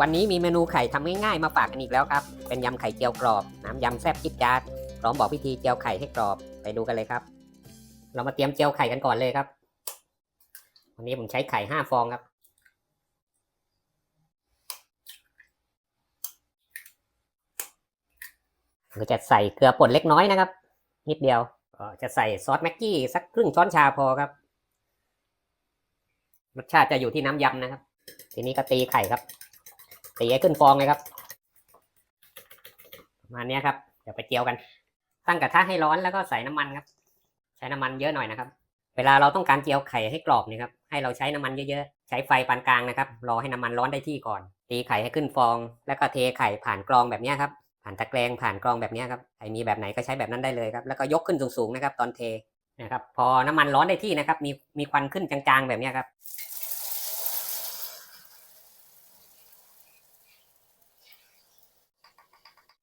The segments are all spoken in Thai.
วันนี้มีเมนูไข่ทำง่ายๆมาฝากกันอีกแล้วครับ เป็นยำไข่เจียวกรอบ น้ำยำแซ่บจิ๊ดจ๊าดพร้อมบอกวิธีเจียวไข่ให้กรอบ ไปดูกันเลยครับ เรามาเตรียมเจียวไข่กันก่อนเลยครับ วันนี้ผมใช้ไข่ห้าฟองครับ เราจะใส่เกลือป่นเล็กน้อยนะครับ นิดเดียว จะใส่ซอสแม็กกี้สักครึ่งช้อนชาพอครับ รสชาติจะอยู่ที่น้ำยำนะครับ ทีนี้ก็ตีไข่ครับ ตีให้ขึ้นฟองเลยครับมาเนี้ยครับ เดี๋ยวไปเจียวกัน ตั้งกระทะให้ร้อนแล้วก็ใส่น้ำมันครับ ใช้น้ำมันเยอะหน่อยนะครับ เวลาเราต้องการเจียวไข่ให้กรอบนี่ครับ ให้เราใช้น้ำมันเยอะๆ ใช้ไฟปานกลางนะครับ รอให้น้ำมันร้อนได้ที่ก่อน ตีไข่ให้ขึ้นฟอง แล้วก็เทไข่ผ่านกรองแบบเนี้ยครับ ผ่านตะแกรงผ่านกรองแบบเนี้ยครับใครมีแบบไหนก็ใช้แบบนั้นได้เลยครับ แล้วก็ยกขึ้นสูงๆนะครับ ตอนเทนะครับ พอน้ำมันร้อนได้ที่นะครับ มีมีควันขึ้นจางๆแบบเนี้ยครับ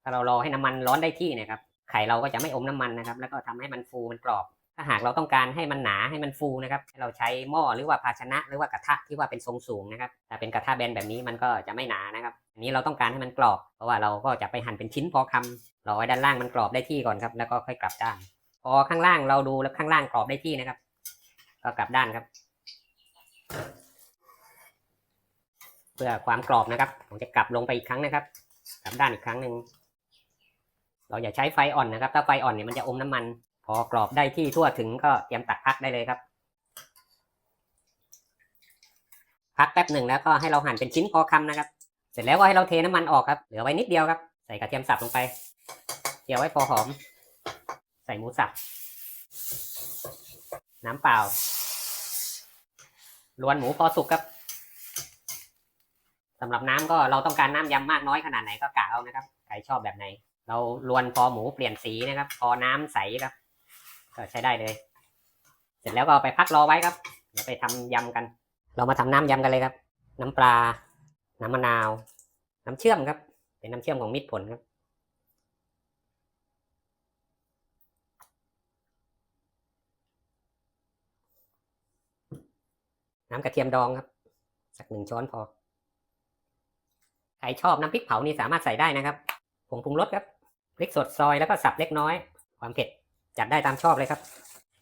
าเรารอให้น้ำมันร้อนได้ที่นะครับ ไข่เราก็จะไม่อมน้ำมันนะครับ แล้วก็ทำให้มันฟูมันกรอบ ถ้าหากเราต้องการให้มันหนาให้มันฟูนะครับให้เราใช้หม้อหรือว่าภาชนะ หรือว่ากระทะที่ว่าเป็นทรงสูงนะครับถ้าเป็นกระทะแบนแบบนี้มันก็จะไม่หนานะครับ อันนี้เราต้องการให้มันกรอบ เพราะว่าเราก็จะไปหั่นเป็นชิ้นพอคำรอให้ด้านล่างมันกรอบได้ที่ก่อนครับ แล้วก็ค่อยกลับด้าน พอข้างล่างเราดูแล้วข้างล่างกรอบได้ที่นะครับ ก็กลับด้านครับ เพื่อความกรอบนะครับ ผมจะกลับลงไปอีกครั้งนะครับ กลับด้านอีกครั้งหนึ่ง เราอย่าใช้ไฟอ่อนนะครับ ถ้าไฟอ่อนเนี่ยมันจะอมน้ำมัน พอกรอบได้ที่ทั่วถึงก็เตรียมตักพักได้เลยครับพักแป๊บหนึ่งแล้วก็ให้เราหั่นเป็นชิ้นพอคำนะครับ เสร็จแล้วก็ให้เราเทน้ำมันออกครับเหลือไว้นิดเดียวครับใส่กระเทียมสับลงไปเจียวไว้พอหอม ใส่หมูสับน้ำเปล่าลวนหมูพอสุกครับสำหรับน้ำก็เราต้องการน้ำยำมากน้อยขนาดไหนก็กะเอานะครับใครชอบแบบไหน เราลวนพอหมูเปลี่ยนสีนะครับ พอน้ำใสครับ ก็ใช้ได้เลย เสร็จแล้วก็ไปพักรอไว้ครับ เดี๋ยวไปทำยำกัน เรามาทำน้ำยำกันเลยครับ น้ำปลา น้ำมะนาว น้ำเชื่อมครับ เป็นน้ำเชื่อมของมิตรผลครับน้ำกระเทียมดองครับ สักหนึ่งช้อนพอ ใครชอบน้ำพริกเผานี่สามารถใส่ได้นะครับผงปรุงรสครับ พริกสดซอยแล้วก็สับเล็กน้อย ความเผ็ดจัดได้ตามชอบเลยครับ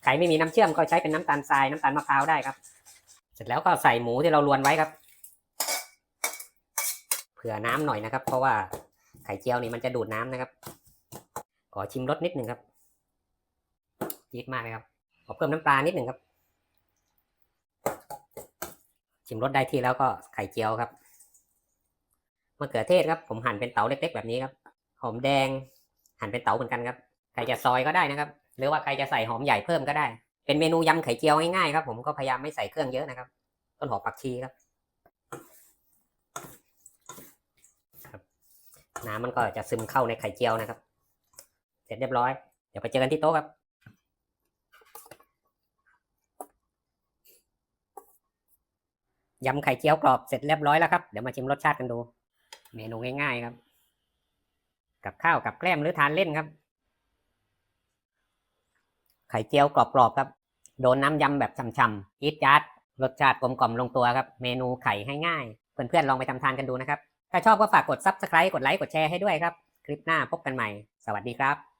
ใครไม่มีน้ำเชื่อมก็ใช้เป็นน้ำตาลทรายน้ำตาลมะพร้าวได้ครับ เสร็จแล้วก็ใส่หมูที่เราลวนไว้ครับ เผื่อน้ำหน่อยนะครับ เพราะว่าไข่เจียวนี่มันจะดูดน้ำนะครับ ขอชิมรสนิดหนึ่งครับจี๊ดมากเลยครับขอเพิ่มน้ำปลานิดหนึ่งครับ ชิมรสได้ที่แล้วก็ไข่เจียวครับมะเขือเทศครับ ผมหั่นเป็นเต๋าเล็ก ๆ แบบนี้ครับหอมแดง หั่นเป็นเต๋าเหมือนกันครับใครจะซอยก็ได้นะครับ หรือว่าใครจะใส่หอมใหญ่เพิ่มก็ได้ เป็นเมนูยำไข่เจียวง่ายๆครับ ผมก็พยายามไม่ใส่เครื่องเยอะนะครับ ต้นหอมผักชีครับครับน้ำมันก็จะซึมเข้าในไข่เจียวนะครับ เสร็จเรียบร้อย เดี๋ยวไปเจอกันที่โต๊ะครับ ยำไข่เจียวกรอบเสร็จเรียบร้อยแล้วครับ เดี๋ยวมาชิมรสชาติกันดู เมนูง่ายๆครับ กับข้าวกับแกล้มหรือทานเล่นครับ ไข่เจียวกรอบๆครับ โดนน้ำยำแบบช่ำๆอีทจัดรสชาติกลมกล่อมลงตัวครับ เมนูไข่ให้ง่าย เพื่อนๆลองไปทำทานกันดูนะครับ ถ้าชอบก็ฝากกด subscribe กดไลค์กดแชร์ให้ด้วยครับ คลิปหน้าพบกันใหม่ สวัสดีครับ